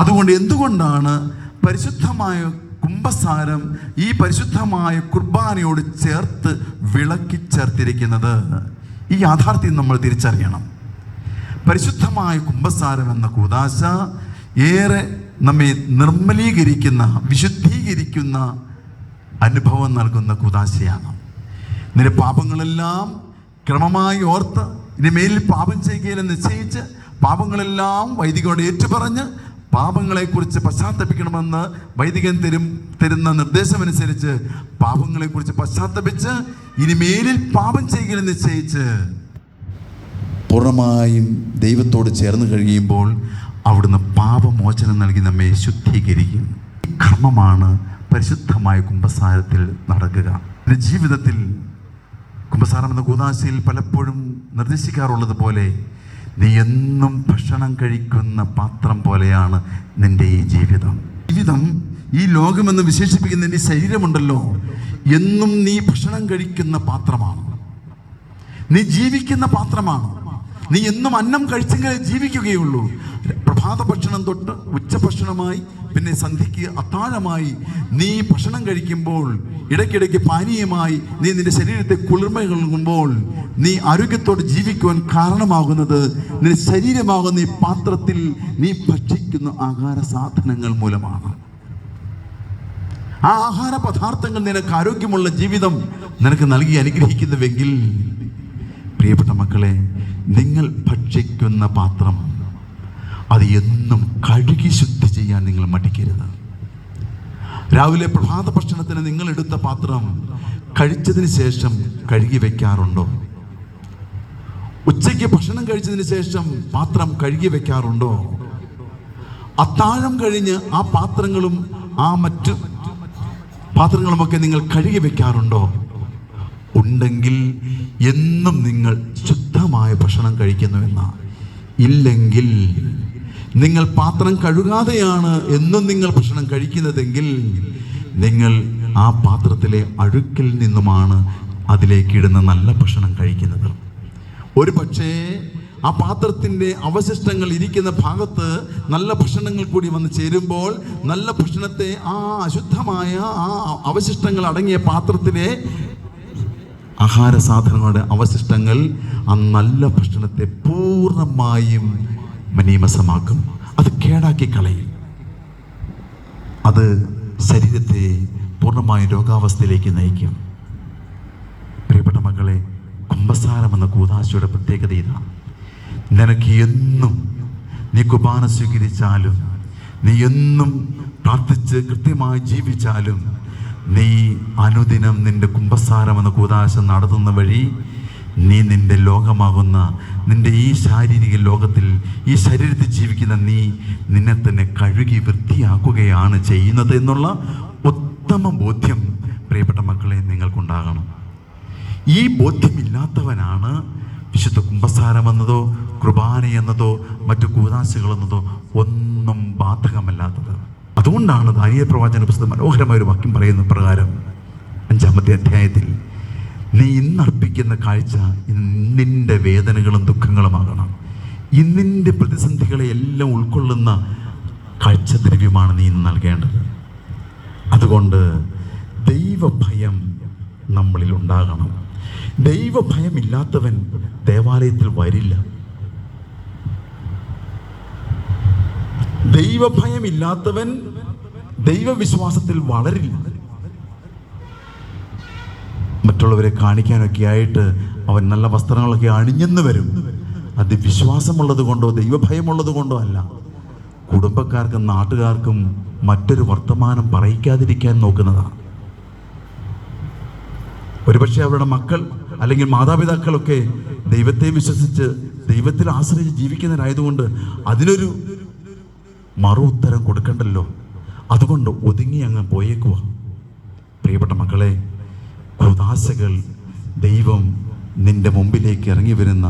അതുകൊണ്ട് എന്തുകൊണ്ടാണ് പരിശുദ്ധമായ കുംഭസാരം ഈ പരിശുദ്ധമായ കുർബാനയോട് ചേർത്ത് വിളക്കി ചേർത്തിരിക്കുന്നത്? ഈ യാഥാർത്ഥ്യം നമ്മൾ തിരിച്ചറിയണം. പരിശുദ്ധമായ കുംഭസാരം എന്ന കൂതാശ ഏറെ നമ്മെ നിർമ്മലീകരിക്കുന്ന വിശുദ്ധീകരിക്കുന്ന അനുഭവം നൽകുന്ന കുതാശയാണ്. നിന്റെ പാപങ്ങളെല്ലാം ക്രമമായി ഓർത്ത് ഇനി മേലിൽ പാപം ചെയ്യുകയില്ലെന്ന് നിശ്ചയിച്ച് പാപങ്ങളെല്ലാം വൈദികോട് ഏറ്റുപറഞ്ഞ് പാപങ്ങളെക്കുറിച്ച് പശ്ചാത്തപിക്കണമെന്ന് വൈദികൻ തരും തരുന്ന നിർദ്ദേശമനുസരിച്ച് പാപങ്ങളെക്കുറിച്ച് പശ്ചാത്തപിച്ച് ഇനി മേലിൽ പാപം ചെയ്യുകയെന്ന് നിശ്ചയിച്ച് പൂർണമായും ദൈവത്തോട് ചേർന്ന് കഴിയുമ്പോൾ അവിടുന്ന് പാപമോചനം നൽകി നമ്മെ ശുദ്ധീകരിക്കും. കർമ്മമാണ് പരിശുദ്ധമായ കുംഭസാരത്തിൽ നടക്കുക. എന്റെ ജീവിതത്തിൽ കുംഭസാരം എന്ന കൂതാശയിൽ പലപ്പോഴും നിർദ്ദേശിക്കാറുള്ളത് പോലെ നീ എന്നും ഭക്ഷണം കഴിക്കുന്ന പാത്രം പോലെയാണ് നിന്റെ ഈ ജീവിതം. ജീവിതം ഈ ലോകമെന്ന് വിശേഷിപ്പിക്കുന്ന നിന്റെ ശരീരമുണ്ടല്ലോ. എന്നും നീ ഭക്ഷണം കഴിക്കുന്ന പാത്രമാണ്. നീ ജീവിക്കുന്ന പാത്രമാണ്. നീ എന്നും അന്നം കഴിച്ചെങ്കിലേ ജീവിക്കുകയുള്ളൂ. പ്രഭാത ഭക്ഷണം തൊട്ട് ഉച്ചഭക്ഷണമായി പിന്നെ സന്ധ്യയ്ക്ക് അത്താഴമായി നീ ഭക്ഷണം കഴിക്കുമ്പോൾ ഇടയ്ക്കിടയ്ക്ക് പാനീയമായി നീ നിന്റെ ശരീരത്തെ കുളിർമ നൽകുമ്പോൾ നീ ആരോഗ്യത്തോടെ ജീവിക്കുവാൻ കാരണമാകുന്നത് നിന്റെ ശരീരമാകുന്ന ഈ പാത്രത്തിൽ നീ ഭക്ഷിക്കുന്ന ആഹാര സാധനങ്ങൾ മൂലമാണ്. ആ ആഹാര പദാർത്ഥങ്ങൾ നിനക്ക് ആരോഗ്യമുള്ള ജീവിതം നിനക്ക് നൽകി അനുഗ്രഹിക്കുന്നുവെങ്കിൽ പ്രിയപ്പെട്ട മക്കളെ നിങ്ങൾ ഭക്ഷിക്കുന്ന പാത്രം അത് എന്നും മടിക്കരുത്. രാവിലെ പ്രഭാത ഭക്ഷണത്തിന് നിങ്ങൾ എടുത്ത പാത്രം കഴിച്ചതിന് ശേഷം കഴുകി വെക്കാറുണ്ടോ? ഉച്ചയ്ക്ക് ഭക്ഷണം കഴിച്ചതിന് ശേഷം പാത്രം കഴുകി വെക്കാറുണ്ടോ? അത്താഴം കഴിഞ്ഞ് ആ പാത്രങ്ങളും ആ മറ്റു പാത്രങ്ങളുമൊക്കെ നിങ്ങൾ കഴുകി വെക്കാറുണ്ടോ? ഉണ്ടെങ്കിൽ എന്നും നിങ്ങൾ ശുദ്ധമായ ഭക്ഷണം കഴിക്കുന്നുവെന്ന ഇല്ലെങ്കിൽ നിങ്ങൾ പാത്രം കഴുകാതെയാണ് എന്നും നിങ്ങൾ ഭക്ഷണം കഴിക്കുന്നതെങ്കിൽ നിങ്ങൾ ആ പാത്രത്തിലെ അഴുക്കിൽ നിന്നുമാണ് അതിലേക്ക് ഇടുന്ന നല്ല ഭക്ഷണം കഴിക്കുന്നത്. ഒരു പക്ഷേ ആ പാത്രത്തിന്റെ അവശിഷ്ടങ്ങൾ ഇരിക്കുന്ന ഭാഗത്ത് നല്ല ഭക്ഷണങ്ങൾ കൂടി വന്ന് ചേരുമ്പോൾ നല്ല ഭക്ഷണത്തെ ആ അശുദ്ധമായ ആ അവശിഷ്ടങ്ങൾ അടങ്ങിയ പാത്രത്തിലെ ആഹാര സാധനങ്ങളുടെ അവശിഷ്ടങ്ങൾ ആ നല്ല ഭക്ഷണത്തെ പൂർണമായും മനീമസമാക്കും. അത് കേടാക്കി കളയും. അത് ശരീരത്തെ പൂർണമായും രോഗാവസ്ഥയിലേക്ക് നയിക്കും. പ്രിയപ്പെട്ട മക്കളെ കുംഭസാരം എന്ന കൂതാശയുടെ പ്രത്യേകത ഇതാണ് നിനക്ക് എന്നും നീ കുപാന സ്വീകരിച്ചാലും നീ എന്നും പ്രാർത്ഥിച്ച് കൃത്യമായി ജീവിച്ചാലും നീ അനുദിനം നിന്റെ കുംഭസാരം എന്ന കൂതാശ നടത്തുന്ന വഴി നീ നിന്റെ ലോകമാകുന്ന നിന്റെ ഈ ശാരീരിക ലോകത്തിൽ ഈ ശരീരത്തിൽ ജീവിക്കുന്ന നീ നിന്നെ തന്നെ കഴുകി വൃത്തിയാക്കുകയാണ് ചെയ്യുന്നത് എന്നുള്ള ഉത്തമ ബോധ്യം പ്രിയപ്പെട്ട മക്കളെ നിങ്ങൾക്കുണ്ടാകണം. ഈ ബോധ്യമില്ലാത്തവനാണ് വിശുദ്ധ കുംഭസാരം എന്നതോ കുർബാന എന്നതോ മറ്റു കൂതാശകൾ എന്നതോ ഒന്നും ബാധകമല്ലാത്തത്. അതുകൊണ്ടാണ് ദാനിയ പ്രവാചന പുസ്തകം മനോഹരമായ ഒരു വാക്യം പറയുന്ന പ്രകാരം അഞ്ചാമത്തെ അധ്യായത്തിൽ നീ ഇന്നർപ്പിക്കുന്ന കാഴ്ച ഇന്നിന്റെ വേദനകളും ദുഃഖങ്ങളുമാകണം. ഇന്നിന്റെ പ്രതിസന്ധികളെ എല്ലാം ഉൾക്കൊള്ളുന്ന കാഴ്ച കാഴ്ചദ്രവ്യമാണ് നീ ഇന്ന് നൽകേണ്ടത്. അതുകൊണ്ട് ദൈവഭയം നമ്മളിൽ ഉണ്ടാകണം. ദൈവഭയമില്ലാത്തവൻ ദേവാലയത്തിൽ വരില്ല. ദൈവഭയമില്ലാത്തവൻ ദൈവവിശ്വാസത്തിൽ വളരില്ല. മറ്റുള്ളവരെ കാണിക്കാനൊക്കെ ആയിട്ട് അവൻ നല്ല വസ്ത്രങ്ങളൊക്കെ അണിഞ്ഞെന്ന് വരും. അത് വിശ്വാസമുള്ളത് കൊണ്ടോ ദൈവഭയമുള്ളത് കൊണ്ടോ അല്ല. കുടുംബക്കാർക്കും നാട്ടുകാർക്കും മറ്റൊരു വർത്തമാനം പറയിക്കാതിരിക്കാൻ നോക്കുന്നതാണ് ഒരുപക്ഷെ അവരുടെ മക്കൾ അല്ലെങ്കിൽ മാതാപിതാക്കളൊക്കെ ദൈവത്തെ വിശ്വസിച്ച് ദൈവത്തിൽ ആശ്രയിച്ച് ജീവിക്കുന്നവരായതുകൊണ്ട് അതിനൊരു മറു ഉത്തരം കൊടുക്കണ്ടല്ലോ. അതുകൊണ്ട് ഒതുങ്ങി അങ്ങ് പോയേക്കുക പ്രിയപ്പെട്ട മക്കളെ കുതാശകൾ ദൈവം നിന്റെ മുമ്പിലേക്ക് ഇറങ്ങി വരുന്ന